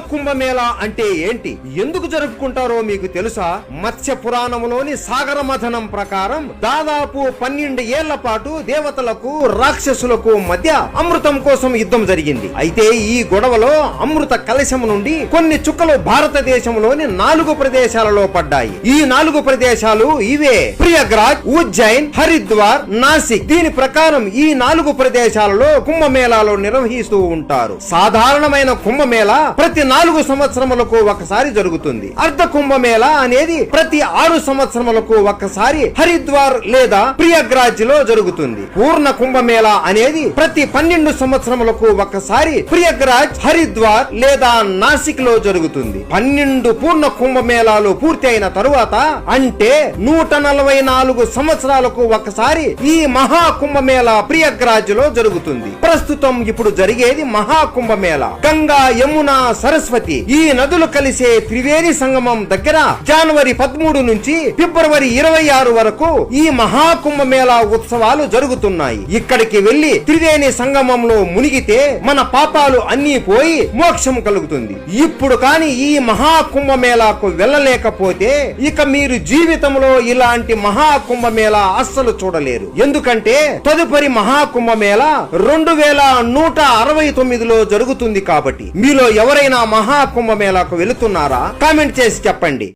మహాకుంభమేళా అంటే ఏంటి? ఎందుకు జరుపుకుంటారో మీకు తెలుసా? మత్స్య పురాణంలోని సాగర మథనం ప్రకారం దాదాపు పన్నెండు ఏళ్ళ పాటు దేవతలకు రాక్షసులకు మధ్య అమృతం కోసం యుద్ధం జరిగింది. అయితే ఈ గొడవలో అమృత కలశం నుండి కొన్ని చుక్కలు భారతదేశంలోని నాలుగు ప్రదేశాలలో పడ్డాయి. ఈ నాలుగు ప్రదేశాలు ఇవే ప్రియగ్రాజ్ ఉజ్జైన్ హరిద్వార్ నాసిక్. దీని ప్రకారం ఈ నాలుగు ప్రదేశాలలో కుంభమేళాలో నిర్వహిస్తూ ఉంటారు. సాధారణమైన కుంభమేళ ప్రతి నాలుగు సంవత్సరములకు ఒకసారి జరుగుతుంది. అర్ధ కుంభమేళ అనేది ప్రతి ఆరు సంవత్సరములకు ఒకసారి హరిద్వార్ లేదా ప్రియగ్రాజ్లో జరుగుతుంది. పూర్ణ కుంభమేళ అనేది ప్రతి పన్నెండు సంవత్సరములకు ఒకసారి ప్రియగ్రాజ్ హరిద్వార్ లేదా నాసిక్లో జరుగుతుంది. పన్నెండు పూర్ణ కుంభమేళాలు పూర్తి అయిన తరువాత అంటే నూట నలభై నాలుగు సంవత్సరాలకు ఒకసారి ఈ మహా కుంభమేళ ప్రియగ్రాజ్లో జరుగుతుంది. ప్రస్తుతం ఇప్పుడు జరిగేది మహా కుంభమేళ గంగా యమున సరస్వతి సరస్వతి ఈ నదులు కలిసే త్రివేణి సంగమం దగ్గర జనవరి పదమూడు నుంచి ఫిబ్రవరి ఇరవై ఆరు వరకు ఈ మహాకుంభ మేళా ఉత్సవాలు జరుగుతున్నాయి. ఇక్కడికి వెళ్ళి త్రివేణి సంగమంలో మునిగితే మన పాపాలు అన్నీ పోయి మోక్షం కలుగుతుంది. ఇప్పుడు కాని ఈ మహాకుంభ మేళాకు వెళ్ళలేకపోతే ఇక మీరు జీవితంలో ఇలాంటి మహాకుంభ కుంభమేళా అస్సలు చూడలేరు. ఎందుకంటే తదుపరి మహాకుంభ మేళ రెండు వేల నూట అరవై తొమ్మిదిలో జరుగుతుంది కాబట్టి. మీలో ఎవరైనా మహా కుంభమేళాకు వెళుతున్నారా? కామెంట్ చేసి చెప్పండి.